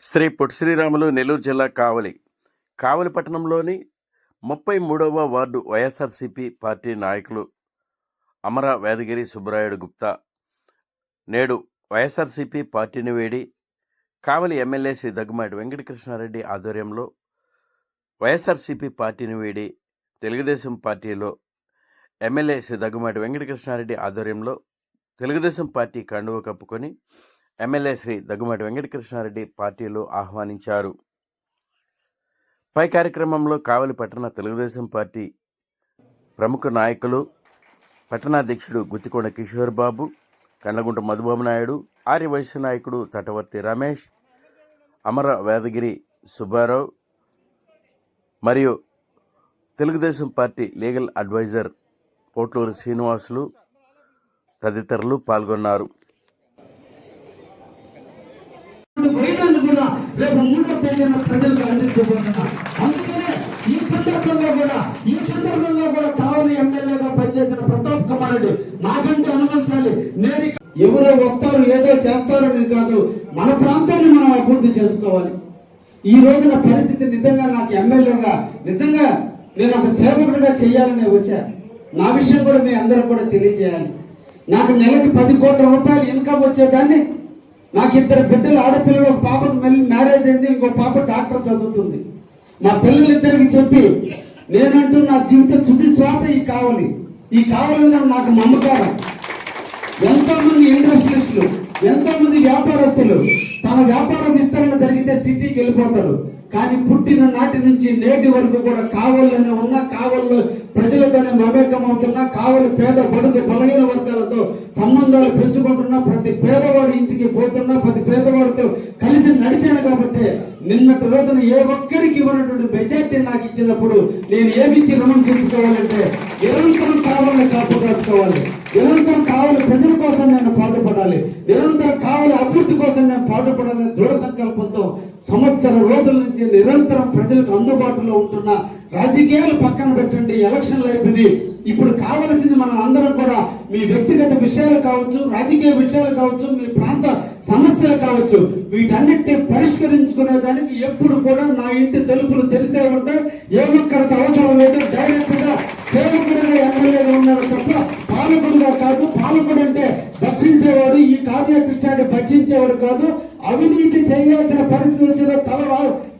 శ్రీ పొట్టి శ్రీరాములు నెల్లూరు జిల్లా కావలి కావలి పట్టణంలోని ముప్పై మూడవ వార్డు వైఎస్ఆర్సిపి పార్టీ నాయకులు అమర వేదగిరి సుబ్బరాయుడు గుప్తా నేడు వైఎస్ఆర్సిపి పార్టీని వేడి కావలి ఎమ్మెల్యే శ్రీ దగ్గుమాటి వెంకటకృష్ణారెడ్డి ఆధ్వర్యంలో వైఎస్ఆర్సిపి పార్టీని వేడి తెలుగుదేశం పార్టీలో ఎమ్మెల్యే శ్రీ దగ్గుమాటి వెంకటకృష్ణారెడ్డి ఆధ్వర్యంలో తెలుగుదేశం పార్టీ కండువ కప్పుకొని ఎమ్మెల్యే శ్రీ దగ్గుమాటి వెంకటకృష్ణారెడ్డి పార్టీలో ఆహ్వానించారు. పై కార్యక్రమంలో కావలి పట్టణ తెలుగుదేశం పార్టీ ప్రముఖ నాయకులు పట్టణాధ్యక్షుడు గుత్తికొండ కిషోర్ బాబు కండ్లగుంట మధుబాబు నాయుడు ఆర్యవైశ్య నాయకుడు తటవర్తి రమేష్ అమర వేదగిరి సుబ్బారావు మరియు Telugu Desam party legal adviser Potluru Srinivasulu తదితరులు పాల్గొన్నారు వైరాన్ని కూడా రేపు మూడో తేదీన ప్రజలకు అందించబోతున్నా. అందుకనే ఈ సందర్భంగా కూడా ఈ సందర్భంగా కూడా కావలి ఎమ్మెల్యేగా పనిచేసిన ప్రతాప్ కుమార్ రెడ్డి నాకంటే అనుమతించాలి నేను ఎవరో వస్తారు ఏదో చేస్తారు అనేది కాదు. మన ప్రాంతాన్ని మనం అభివృద్ధి చేసుకోవాలి. ఈ రోజున పరిస్థితి నిజంగా నాకు ఎమ్మెల్యేగా నిజంగా నేను ఒక సేవకుడిగా చేయాలని వచ్చా. నా విషయం కూడా మీ అందరూ కూడా తెలియజేయాలి. నాకు నెలకి పది కోట్ల రూపాయలు ఇన్కమ్ వచ్చేదాన్ని నాకు ఇద్దరు బిడ్డలు ఆడపిల్లలు ఇంకో పాప డాక్టర్ చదువుతుంది. మా పిల్లలిద్దరికి చెప్పి నేనంటూ నా జీవిత తుది శ్వాస ఈ కావాలి. ఈ కావాలి మీద నాకు నమ్మకారం. ఎంతోమంది ఇండస్ట్రియలిస్టులు ఎంతో వ్యాపారస్తులు తన వ్యాపారం విస్తరణ జరిగితే సిటీకి వెళ్ళిపోతారు. కానీ పుట్టిన నాటి నుంచి నేటి వరకు కూడా కావల్లోనే ఉన్న కావల్లో ప్రజలతోనే మమేకం అవుతున్నా కావలి పేద బడుగు బలహీన వర్గాలతో సంబంధాలు పెంచుకుంటున్నా ప్రతి పేదవాడి ఇంటికి పోతున్నా ప్రతి పేదవాడితో నిన్నటి రోజున ఏ ఒక్కరికి ఇవ్వనటువంటి మెజార్టీ నాకు ఇచ్చినప్పుడు నేను ఏమిచ్చి రుణం తీర్చుకోవాలంటే నిరంతరం కావాలని కాపాడుకోవాలి నిరంతరం కావాలి ప్రజల కోసం నేను పాటుపడాలి. నిరంతరం కావాలి అభివృద్ధి కోసం నేను పాటుపడాలని దృఢ సంకల్పంతో సంవత్సరం రోజుల నుంచి నిరంతరం ప్రజలకు అందుబాటులో ఉంటున్న రాజకీయాలు పక్కన పెట్టండి ఎలక్షన్లు అయిపోయినాయి. ఇప్పుడు కావలసింది మనం అందరం కూడా మీ వ్యక్తిగత విషయాలు కావచ్చు రాజకీయ విషయాలు కావచ్చు మీ ప్రాంత సమస్యలు కావచ్చు వీటన్నిటిని పరిష్కరించుకునే దానికి ఎప్పుడు కూడా నా ఇంటి తలుపులు తెలిసే ఉంటాయి ఏ అవసరం లేదు. డైరెక్ట్గా సేవకుడిగా ఎమ్మెల్యేగా ఉన్నారు తప్ప పాలకుడుగా కాదు. పాలకుడు అంటే భక్షించేవాడు ఈ కార్యకృష్ణాన్ని భక్షించేవాడు కాదు. అవినీతి చేయాల్సిన పరిస్థితి వచ్చిన తల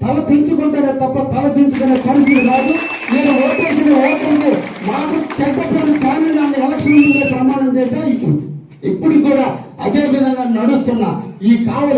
తల పెంచుకుంటారే తప్ప తల దించుకునే పరిస్థితి రాదు. నేను ఓటేసిన ఓటర్లు మాకు చెడ్డపడి కానీ నన్ను ఎలక్షన్ ప్రమాణం చేశా ఇప్పుడు ఇప్పుడు కూడా అదే విధంగా నడుస్తున్న ఈ కావలి